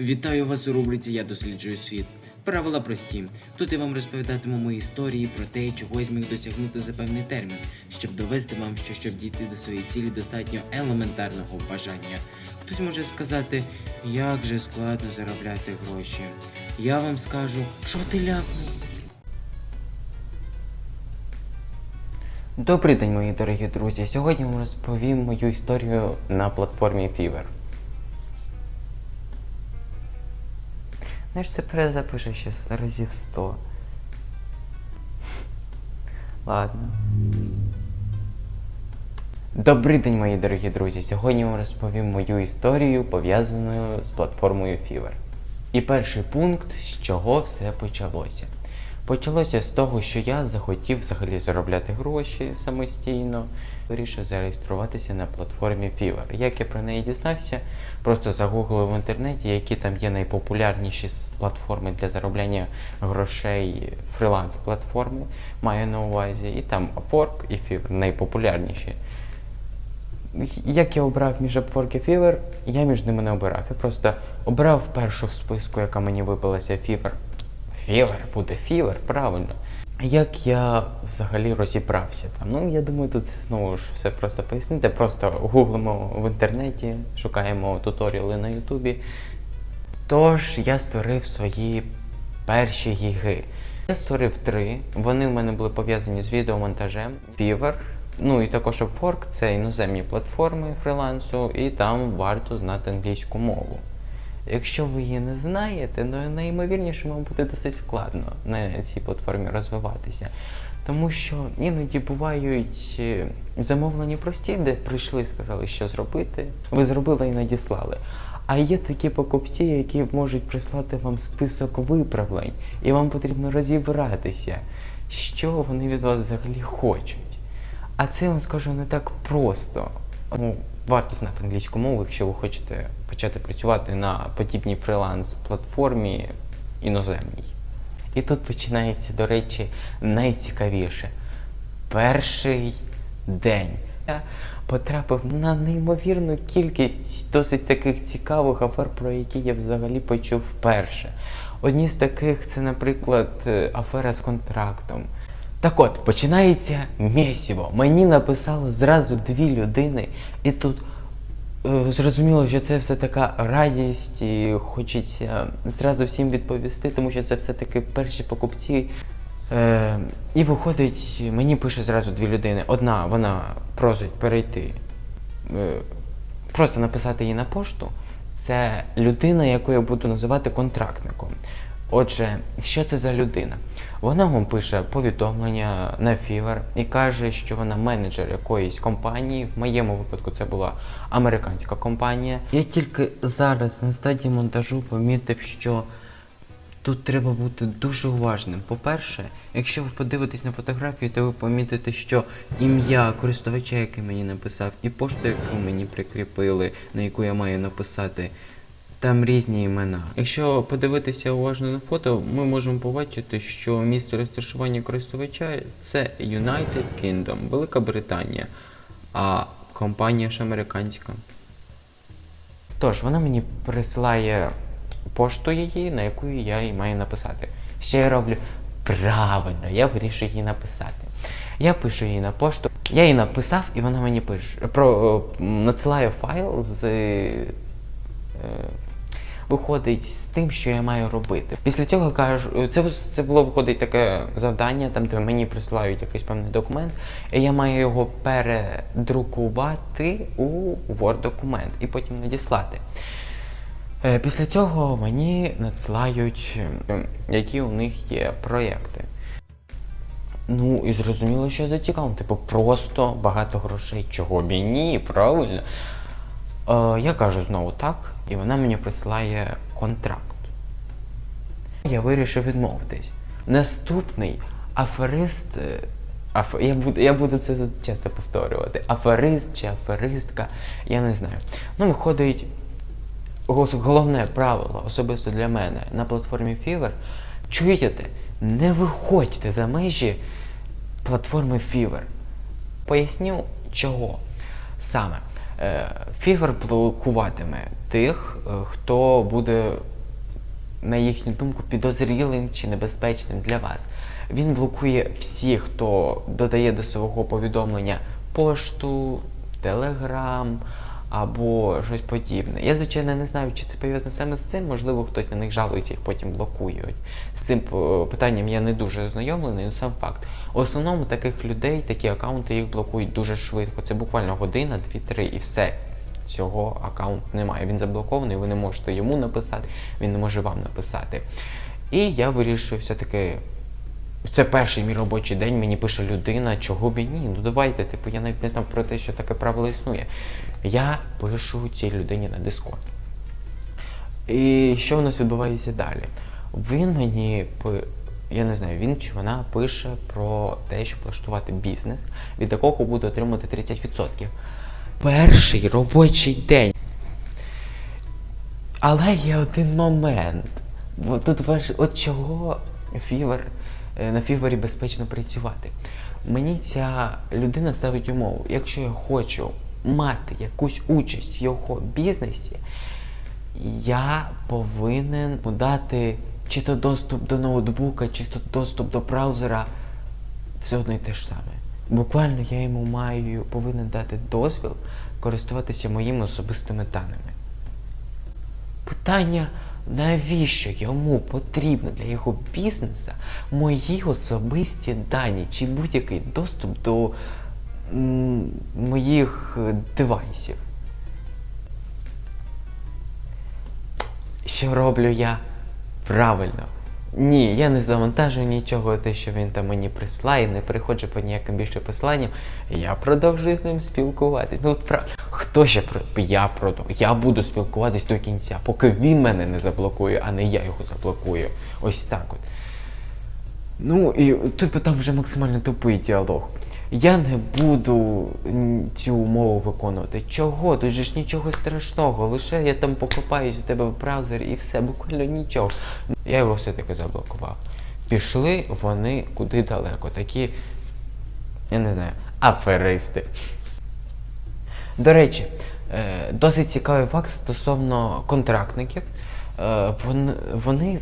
Вітаю вас у рубриці Я досліджую світ. Правила прості. Тут я вам розповідатиму мої історії про те, чого я зміг досягнути за певний термін, щоб довести вам, що щоб дійти до своєї цілі, достатньо елементарного бажання. Хтось може сказати, як же складно заробляти гроші. Я вам скажу, що ти ляпнув? Добрий день, мої дорогі друзі. Сьогодні вам розповім мою історію на платформі Fiverr. Знаєш, це перезапишу ще разів 100. Ладно. Добрий день, мої дорогі друзі. Сьогодні вам розповім мою історію, пов'язану з платформою Fiverr. І перший пункт, з чого все почалося. Почалося з того, що я захотів взагалі заробляти гроші самостійно. Вирішив зареєструватися на платформі Fiverr. Як я про неї дізнався, просто загуглив в інтернеті, які там є найпопулярніші платформи для заробляння грошей, фриланс-платформи, маю на увазі, і там Upwork і Fiverr найпопулярніші. Як я обрав між Upwork і Fiverr, я між ними не обирав. Я просто обрав першу в списку, яка мені випалася Fiverr. Fiverr, буде Fiverr, правильно. Як я взагалі розібрався там? Ну, я думаю, тут це знову ж все просто пояснити. Просто гуглимо в інтернеті, шукаємо туторіали на Ютубі. Тож я створив свої перші гіги. Я створив три. Вони в мене були пов'язані з відеомонтажем. Fiverr, ну і також Upwork – це іноземні платформи фрилансу, і там варто знати англійську мову. Якщо ви її не знаєте, ну найімовірніше вам буде досить складно на цій платформі розвиватися. Тому що іноді бувають е, замовлення прості, де прийшли, сказали, що зробити. Ви зробили і надіслали. А є такі покупці, які можуть прислати вам список виправлень, і вам потрібно розібратися, що вони від вас взагалі хочуть. А це вам скажу не так просто. Варто знати англійську мову, якщо ви хочете почати працювати на подібній фриланс-платформі іноземній. І тут починається, до речі, найцікавіше. Перший день. Я потрапив на неймовірну кількість досить таких цікавих афер, про які я взагалі почув вперше. Одні з таких це, наприклад, е, афера з контрактом. Так от, починається мєсіво. Мені написали зразу дві людини, і тут е, зрозуміло, що це все така радість, і хочеться зразу всім відповісти, тому що це все-таки перші покупці. Е, і виходить, мені пише зразу дві людини. Одна вона просить перейти, е, просто написати їй на пошту. Це людина, яку я буду називати контрактником. Отже, що це за людина? Вона вам пише повідомлення на Fiverr і каже, що вона менеджер якоїсь компанії. В моєму випадку це була американська компанія. Я тільки зараз на стадії монтажу помітив, що Тут треба бути дуже уважним. По-перше, якщо ви подивитесь на фотографію, то ви помітите, що ім'я користувача, який мені написав, і пошту, яку мені прикріпили, на яку я маю написати, там різні імена. Якщо подивитися уважно на фото, ми можемо побачити, що місце розташування користувача це United Kingdom, Велика Британія, а компанія ж американська. Тож, вона мені присилає пошту її, на яку я їй маю написати. Що я роблю? Правильно, я вирішую їй написати. Я пишу їй на пошту, я їй написав, і вона мені пише. Про, е, надсилає файл з. Е, виходить з тим, що я маю робити. Після цього кажу, це, це було виходить таке завдання, там де мені присилають якийсь певний документ, і я маю його передрукувати у Word документ і потім надіслати. Е, Після цього мені надсилають, е, які у них є проєкти. Ну і зрозуміло, що я зацікавлений. Типу, просто багато грошей. Чого б і ні, правильно? Е, я кажу знову так, і вона мені присилає контракт. Я вирішив відмовитись. Наступний аферист. е, Аф... Я, буду, я буду це часто повторювати. Аферист чи аферистка, я не знаю. Ну, виходить, головне правило особисто для мене на платформі Fiverr. Чуєте? Не виходьте за межі платформи Fiverr. Поясню чого саме. Фівер блокуватиме тих, е, хто буде, на їхню думку, підозрілим чи небезпечним для вас. Він блокує всіх, хто додає до свого повідомлення пошту, телеграм або щось подібне. Я, звичайно, не знаю, чи це пов'язано саме з цим, можливо, хтось на них жалується, їх потім блокують. З цим е, питанням я не дуже ознайомлений, але сам факт. В основному таких людей, такі аккаунти їх блокують дуже швидко. Це буквально година, дві-три і все. Цього аккаунт немає. Він заблокований, ви не можете йому написати, він не може вам написати. І я вирішив все-таки. Це перший мій робочий день, мені пише людина, чого б ні. Ну давайте, типу, я навіть не знав про те, що таке правило існує. Я пишу цій людині на Discord. І що у нас відбувається далі? Він мені я не знаю, він чи вона пише про те, щоб влаштувати бізнес, від якого буде отримувати 30%. Перший робочий день. Але є один момент. Тут важ... от чого фівер на фівері безпечно працювати. Мені ця людина ставить умову, якщо я хочу мати якусь участь в його бізнесі, я повинен дати чи то доступ до ноутбука, чи то доступ до браузера. Це одно і те ж саме. Буквально я йому маю повинен дати дозвіл користуватися моїми особистими даними. Питання, навіщо йому потрібно для його бізнесу мої особисті дані чи будь-який доступ до моїх е, девайсів? Що роблю я? Правильно. Ні, я не завантажую нічого, те, що він там мені прислає, не переходжу по ніяким більше посиланням. Я продовжую з ним спілкуватись. Ну, от прав... Хто ще про. Я продовжую. Я буду спілкуватись до кінця, поки він мене не заблокує, а не я його заблокую. Ось так от. Ну, і типу там вже максимально тупий діалог. Я не буду цю умову виконувати. Чого? Тут ж нічого страшного. Лише я там покопаюсь у тебе в браузері і все, буквально нічого. Я його все-таки заблокував. Пішли вони куди далеко. Такі, я не знаю, аферисти. До речі, е, досить цікавий факт стосовно контрактників. Е, Вони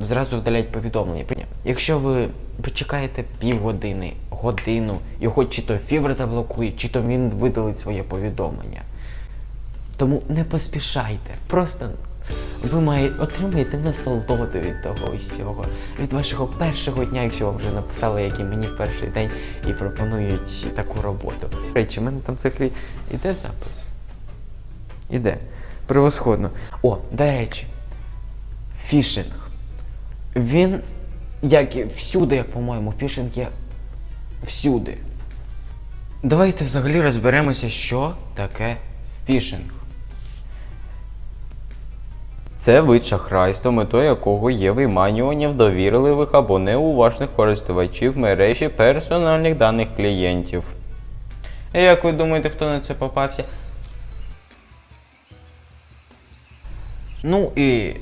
зразу вдаляють повідомлення. Якщо ви почекаєте півгодини, годину, його чи то фівер заблокує, чи то він видалить своє повідомлення. Тому не поспішайте. Просто ви має, отримаєте насолоду від того всього, від вашого першого дня, якщо вам вже написали, як і мені в перший день, і пропонують таку роботу. Речі, в мене там взагалі іде запис. Іде. Превосходно. О, до речі, фішинг. Він, як і всюди, як по-моєму, фішинг є всюди. Давайте взагалі розберемося, що таке фішинг. Це вид шахрайства, метою якого є виманювання довірливих або неуважних користувачів мережі персональних даних клієнтів. І Як ви думаєте, хто на це попався? Ну і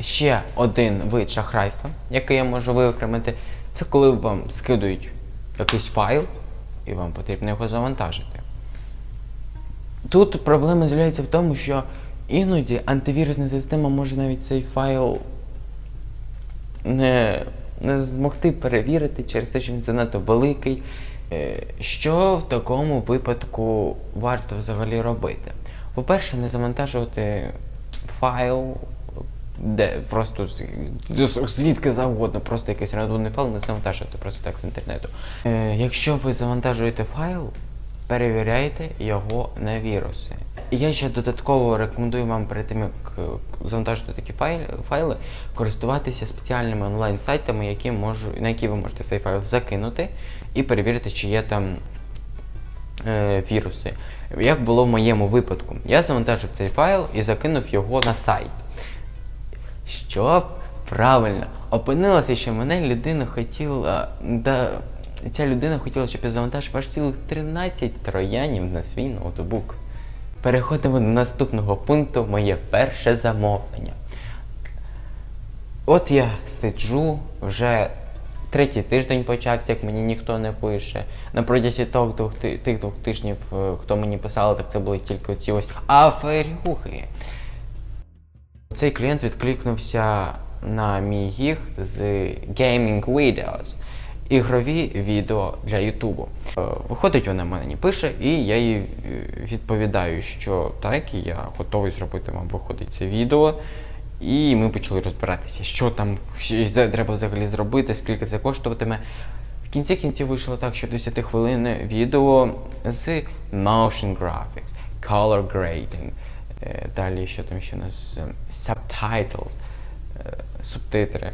ще один вид шахрайства, який я можу виокремити, це коли вам скидують якийсь файл, і вам потрібно його завантажити. Тут проблема з'являється в тому, що іноді антивірусна система може навіть цей файл не, не змогти перевірити через те, що він занадто великий. Е, Що в такому випадку варто взагалі робити? По-перше, не завантажувати файл, де просто звідки завгодно, просто якийсь рандомний файл, не завантажувати просто так з інтернету. Е, Якщо ви завантажуєте файл, перевіряйте його на віруси. Я ще додатково рекомендую вам перед тим, як е, завантажити такі файли, файли користуватися спеціальними онлайн-сайтами, які можу, на які ви можете цей файл закинути і перевірити, чи є там е, віруси. Як було в моєму випадку, я завантажив цей файл і закинув його на сайт. Щоб правильно опинилося, що мене людина хотіла. Да, ця людина хотіла, щоб я завантажив аж цілих 13 троянів на свій ноутбук. Переходимо до наступного пункту моє перше замовлення. От я сиджу вже Третій тиждень почався, як мені ніхто не пише. На протязі двох тих двох тижнів, е, хто мені писали, так це були тільки оці ось аферюхи. Цей клієнт відкликнувся на мій гіг з Gaming Videos. Ігрові відео для Ютубу. Е, Виходить, вона мені пише, і я їй е, відповідаю, що так, я готовий зробити вам виходить це відео. І ми почали розбиратися, що там що треба взагалі зробити, скільки це коштуватиме. В кінці кінців вийшло так, що 10 хвилин відео з motion graphics, color grading, е, далі що там ще у нас subtitles, субтитри.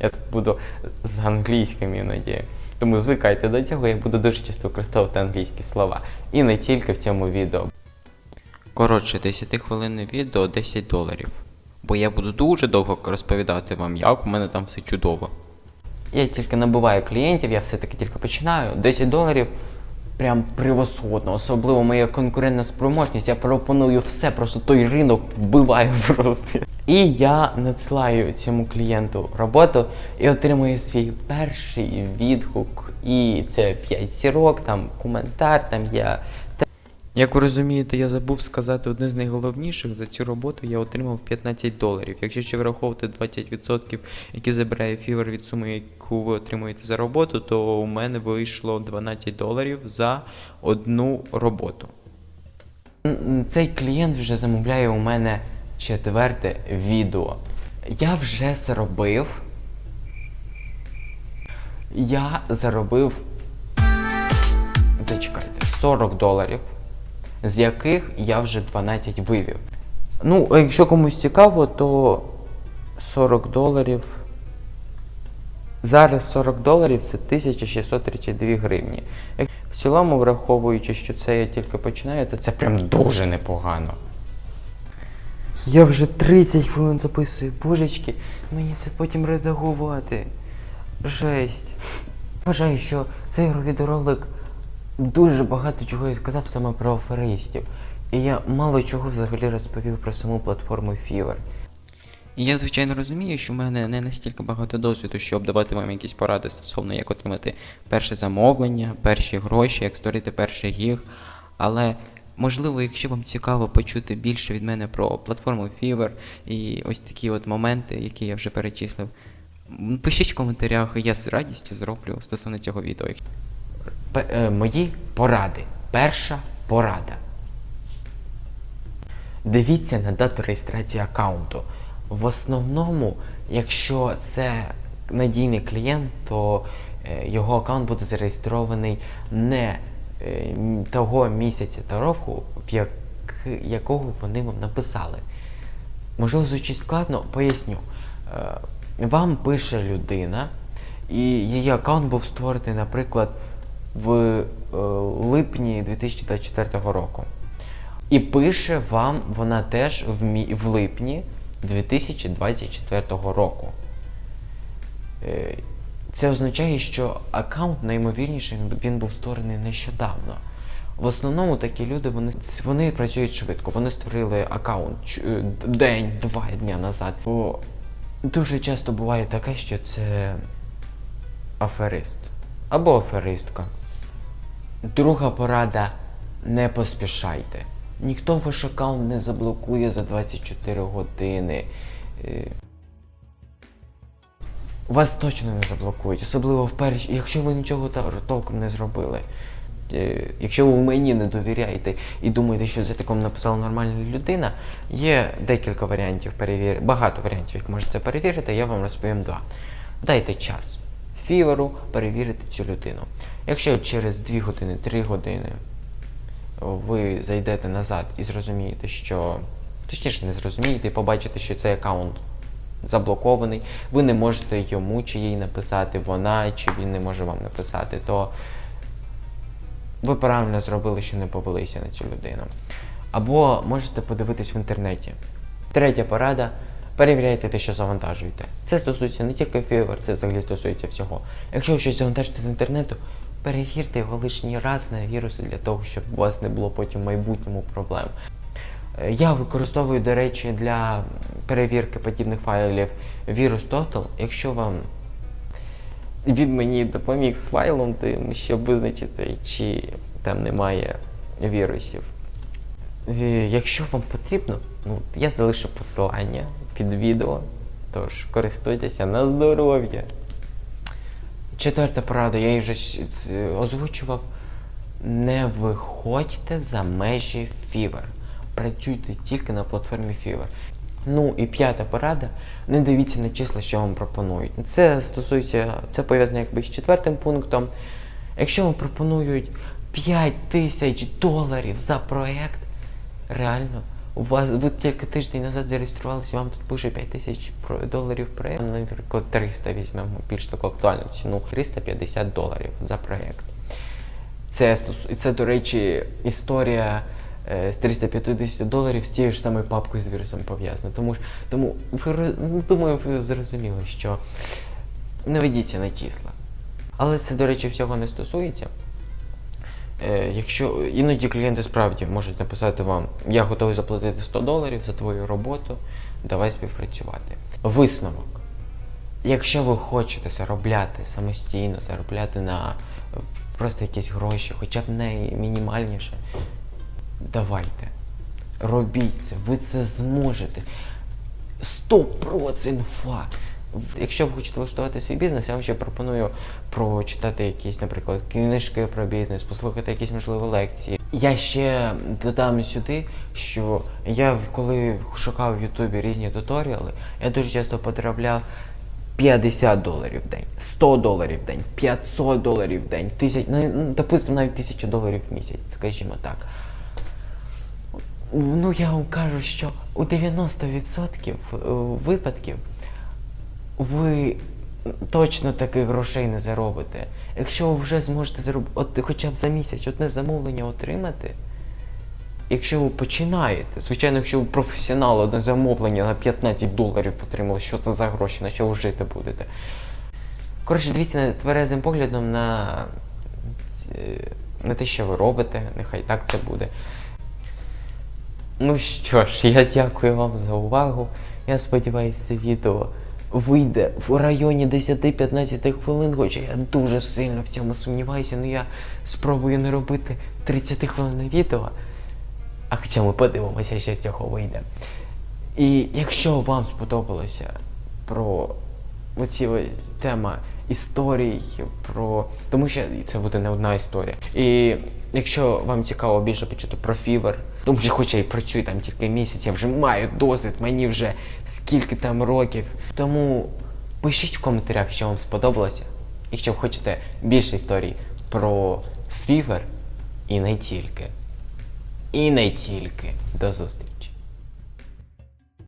Я тут буду з англійським іноді. Тому звикайте до цього, я буду дуже часто використовувати англійські слова. І не тільки в цьому відео. Коротше, 10 хвилинне відео 10 доларів. Бо я буду дуже довго розповідати вам, як у мене там все чудово. Я тільки набуваю клієнтів, я все-таки тільки починаю. 10 доларів прям превосходно, особливо моя конкурентна спроможність. Я пропоную все, просто той ринок вбиваю просто. І я надсилаю цьому клієнту роботу і отримую свій перший відгук. І це 5 сірок, там коментар, там я Як ви розумієте, я забув сказати одне з найголовніших. За цю роботу я отримав 15 доларів. Якщо ще враховувати 20%, які забирає фівер від суми, яку ви отримуєте за роботу, то у мене вийшло 12 доларів за одну роботу. Цей клієнт вже замовляє у мене четверте відео. Я вже заробив. Я заробив. Зачекайте, 40 доларів, з яких я вже 12 вивів. Ну, якщо комусь цікаво, то 40 доларів. Зараз 40 доларів це 1632 гривні. В цілому, враховуючи, що це я тільки починаю, то це прям дуже непогано. Я вже 30 хвилин записую, божечки, мені це потім редагувати. Жесть. Вважаю, що цей відеоролик дуже багато чого я сказав саме про аферистів. І я мало чого взагалі розповів про саму платформу Fiverr. Я, звичайно, розумію, що в мене не настільки багато досвіду, щоб давати вам якісь поради стосовно як отримати перше замовлення, перші гроші, як створити перший гіг. Але можливо, якщо вам цікаво почути більше від мене про платформу Fiverr і ось такі от моменти, які я вже перечислив, пишіть в коментарях, я з радістю зроблю стосовно цього відео. Пе- е, мої поради. Перша порада. Дивіться на дату реєстрації аккаунту. В основному, якщо це надійний клієнт, то е, його аккаунт буде зареєстрований не того місяця та року, в як, якого вони вам написали. Можливо, звучить складно, поясню. Е, Вам пише людина, і її аккаунт був створений, наприклад, в е, липні 2024 року. І пише вам вона теж в, мі- в липні 2024 року. Е, Це означає, що аккаунт наймовірніше він- був створений нещодавно. В основному такі люди вони, вони працюють швидко. Вони створили аккаунт е, день, два дня назад. Бо дуже часто буває таке, що це аферист або аферистка. Друга порада не поспішайте. Ніхто ваш аккаунт не заблокує за 24 години. Вас точно не заблокують, особливо в перші, якщо ви нічого толком не зробили. Е, Якщо ви мені не довіряєте і думаєте, що за таком написала нормальна людина, є декілька варіантів перевірити, багато варіантів, як можете перевірити, я вам розповім два. Дайте час фіверу перевірити цю людину. Якщо через 2 години, 3 години ви зайдете назад і зрозумієте, що. Точніше, не зрозумієте і побачите, що цей аккаунт заблокований, ви не можете йому чи їй написати, вона чи він не може вам написати, то ви правильно зробили, що не повелися на цю людину. Або можете подивитись в інтернеті. Третя порада. Перевіряйте те, що завантажуєте. Це стосується не тільки Fiverr, це взагалі стосується всього. Якщо ви щось завантажите з інтернету, перевірте його лишній раз на віруси для того, щоб у вас не було потім в майбутньому проблем. Е, Я використовую, до речі, для перевірки подібних файлів вірус Total. Якщо вам він мені допоміг з файлом тим, щоб визначити, чи там немає вірусів. Е, Якщо вам потрібно, ну, я залишу посилання під відео, тож користуйтеся на здоров'я. Четверта порада, я її вже озвучував. Не виходьте за межі Fiverr. Працюйте тільки на платформі Fiverr. Ну і п'ята порада, не дивіться на числа, що вам пропонують. Це стосується, це пов'язано якби з четвертим пунктом. Якщо вам пропонують 5 тисяч доларів за проект, реально, у вас ви тільки тиждень назад зареєструвалися, вам тут пише 5 тисяч доларів проект. Ну, Наприклад, 300 візьмемо більш таку актуальну ціну. 350 доларів за проект. Це, це, до речі, історія з 350 доларів з тією ж самою папкою з вірусом пов'язана. Тому, ж- тому ну, думаю, ви зрозуміли, що не ведіться на числа. Але це, до речі, всього не стосується. Е, якщо іноді клієнти справді можуть написати вам, я готовий заплатити 100 доларів за твою роботу, давай співпрацювати. Висновок. Якщо ви хочете заробляти самостійно, заробляти на е, просто якісь гроші, хоча б не мінімальніше, давайте. Робіть це, ви це зможете. 100% факт. Якщо ви хочете влаштувати свій бізнес, я вам ще пропоную прочитати якісь, наприклад, книжки про бізнес, послухати якісь можливо лекції. Я ще додам сюди, що я коли шукав в Ютубі різні туторіали, я дуже часто потрапляв 50 доларів в день, 100 доларів в день, 500 доларів в день, тисяч, ну, допустимо, навіть 1000 доларів в місяць, скажімо так. Ну, я вам кажу, що у 90% випадків ви точно таких грошей не заробите. Якщо ви вже зможете заробити от хоча б за місяць одне замовлення отримати, якщо ви починаєте, звичайно, якщо ви професіонал, одне замовлення на 15 доларів отримали, що це за гроші, на що ви жити будете. Коротше, дивіться тверезим поглядом на, е, на те, що ви робите, нехай так це буде. Ну що ж, я дякую вам за увагу. Я сподіваюся, це відео вийде в районі 10-15 хвилин, хоча я дуже сильно в цьому сумніваюся, але я спробую не робити 30 хвилин відео. А хоча ми подивимося, що з цього вийде. І якщо вам сподобалося про оці тема історій, про. Тому що це буде не одна історія. І якщо вам цікаво більше почути про фівер, тому що хоча і працюю там тільки місяць, я вже маю досвід, мені вже скільки там років. Тому пишіть в коментарях, що вам сподобалося. Якщо ви хочете більше історій про фівер і не тільки. І не тільки. До зустрічі!